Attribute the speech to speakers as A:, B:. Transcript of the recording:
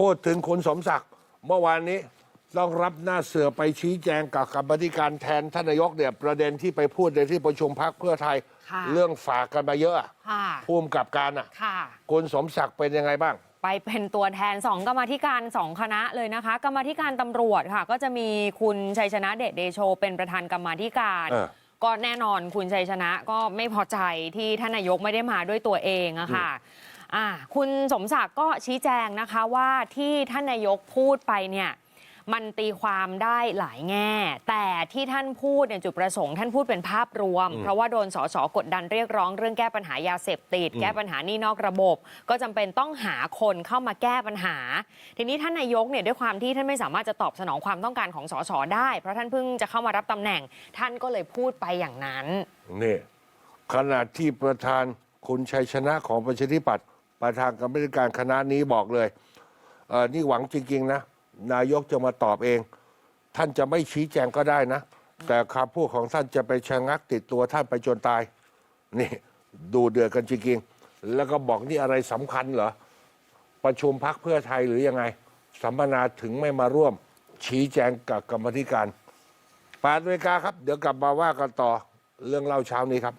A: พูดถึงคุณสมศักดิ์เมื่อวานนี้ต้องรับหน้าเสือไปชี้แจงกับกรรมาธิการแทนท่านนายกเนี่ยประเด็นที่ไปพูดในที่ประชุมพักเพื่อไทย
B: ค่ะ
A: เรื่องฝากกันมาเยอะอะ
B: ค่ะ
A: ภูมิกับการอะ
B: ค่ะ
A: คุณสมศักดิ์เป็นยังไงบ้าง
B: ไปเป็นตัวแทน 2 กรรมาธิการ 2 คณะเลยนะคะ กรรมาธิการตำรวจค่ะ ก็จะมีคุณชัยชนะเดชเดโช เป็นประธานกรรมาธิการ
A: เออ
B: ก็แน่นอนคุณชัยชนะก็ไม่พอใจที่ท่านนายกไม่ได้มาด้วยตัวเองอะค่ะ อ่าคุณสมศักดิ์ก็ชี้แจงนะคะว่าที่ท่านนายกพูดไปเนี่ยมันตีความได้หลายแง่ แต่ที่ท่านพูดเนี่ยจุดประสงค์ท่านพูดเป็นภาพรวม เพราะว่าโดนสสกดดันเรียกร้องเรื่องแก้ปัญหายาเสพติด แก้ปัญหานี่นอกระบบ ก็จำเป็นต้องหาคนเข้ามาแก้ปัญหา ทีนี้ท่านนายกเนี่ยด้วยความที่ท่านไม่สามารถจะตอบสนองความต้องการของสสได้ เพราะท่านเพิ่งจะเข้ามารับตำแหน่ง ท่านก็เลยพูดไปอย่างนั้น
A: นี่ขณะที่ประธานคุณชัยชนะของประชาธิปัตย์ ประธานกรรมการคณะนี้บอกเลยเออนี่หวังจริง ๆ นะ นายกจะมาตอบเอง ท่านจะไม่ชี้แจงก็ได้นะ แต่คำพูดของท่านจะไปชะงักติดตัวท่านไปจนตาย นี่ดูเดือดกันจริงๆ แล้วก็บอกนี่อะไรสำคัญเหรอ ประชุมพักเพื่อไทยหรือยังไง สัมมนาถึงไม่มาร่วม ชี้แจงกับกรรมธิการแปดนาฬิกาครับ เดี๋ยวกลับมาว่ากันต่อเรื่องเล่าเช้านี้ครับ